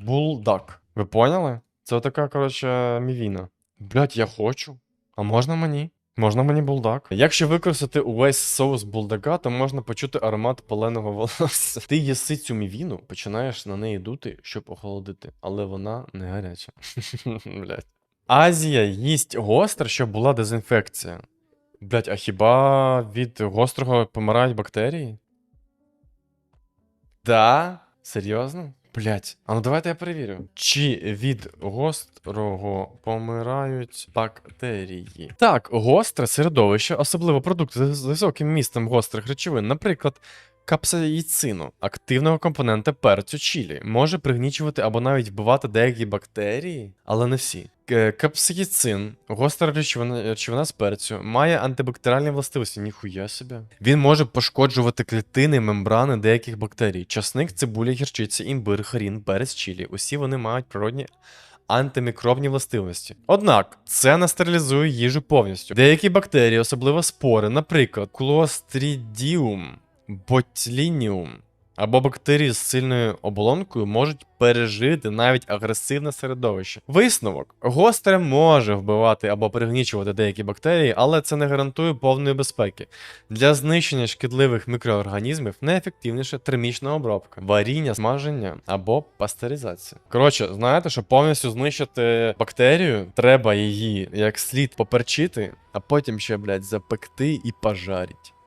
булдак. Ви поняли? Це така, коротше, мівіна. Блять, я хочу. А можна мені? Можна мені булдак. Якщо використати увесь соус булдака, то можна почути аромат паленого волосся. Ти їси цю мівіну, починаєш на неї дути, щоб охолодити, але вона не гаряча. Блять. Азія їсть гостре, щоб була дезінфекція. Блять, а хіба від гострого помирають бактерії? Да? Серйозно? Блять, а ну давайте я перевірю. Чи від гострого помирають бактерії? Так, гостре середовище, особливо продукти з високим містом гострих речовин, наприклад, капсаїцину, активного компонента перцю чілі, може пригнічувати або навіть вбивати деякі бактерії, але не всі. К- Капсаїцин, гостра речовина, речовина з перцю, має антибактеріальні властивості, ніхуя собі. Він може пошкоджувати клітини, мембрани деяких бактерій. Часник, цибуля, гірчиця, імбир, хрін, перець, чілі. Усі вони мають природні антимікробні властивості. Однак це не стерилізує їжу повністю. Деякі бактерії, особливо спори, наприклад, Clostridium botulinum або бактерії з сильною оболонкою можуть пережити навіть агресивне середовище. Висновок: гостре може вбивати або пригнічувати деякі бактерії, але це не гарантує повної безпеки. Для знищення шкідливих мікроорганізмів найефективніша термічна обробка, варіння, смаження або пастеризація. Коротше, знаєте, що повністю знищити бактерію, треба її як слід поперчити, а потім ще, блядь, запекти і пожарити.